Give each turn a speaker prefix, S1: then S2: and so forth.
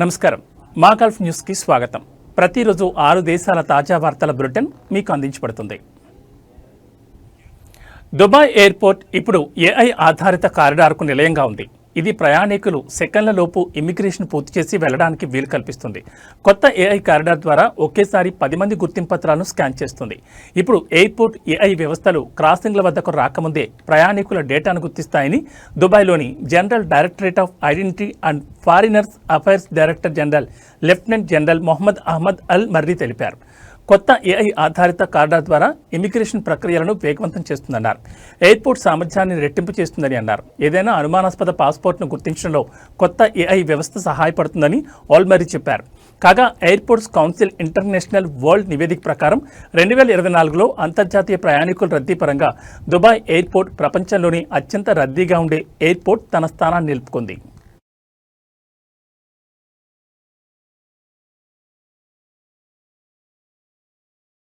S1: నమస్కారం. మాగల్ఫ్ న్యూస్కి స్వాగతం. ప్రతిరోజు ఆరు దేశాల తాజా వార్తల బులెటిన్ మీకు అందించబడుతుంది. దుబాయ్ ఎయిర్పోర్ట్ ఇప్పుడు ఏఐ ఆధారిత కారిడార్కు నిలయంగా ఉంది. ఇది ప్రయాణికులు సెకండ్లలోపు ఇమిగ్రేషన్ పూర్తి చేసి వెళ్ళడానికి వీలు కల్పిస్తుంది. కొత్త ఏఐ కారిడార్ ద్వారా ఒకేసారి పది మంది గుర్తింపు పత్రాలను స్కాన్ చేస్తుంది. ఇప్పుడు ఎయిర్పోర్ట్ ఏఐ వ్యవస్థలు క్రాసింగ్ల వద్దకు రాకముందే ప్రయాణికుల డేటాను గుర్తిస్తాయని దుబాయ్లోని general directorate of identity and foreigners affairs director general lieutenant general Mohammed Ahmed Al Marri తెలిపారు. కొత్త ఏఐ ఆధారిత కార్డార్ ద్వారా ఇమిగ్రేషన్ ప్రక్రియలను వేగవంతం చేస్తుందన్నారు. ఎయిర్పోర్ట్ సామర్థ్యాన్ని రెట్టింపు చేస్తుందని అన్నారు. ఏదైనా అనుమానాస్పద పాస్పోర్ట్ను గుర్తించడంలో కొత్త ఏఐ వ్యవస్థ సహాయపడుతుందని ఆల్మరీ చెప్పారు. కాగా ఎయిర్పోర్ట్స్ కౌన్సిల్ ఇంటర్నేషనల్ వరల్డ్ నివేదిక ప్రకారం రెండు వేల ఇరవై నాలుగులో అంతర్జాతీయ ప్రయాణికుల రద్దీ పరంగా దుబాయ్ ఎయిర్పోర్ట్ ప్రపంచంలోని అత్యంత రద్దీగా ఉండే ఎయిర్పోర్ట్ తన స్థానాన్ని నిలుపుకుంది.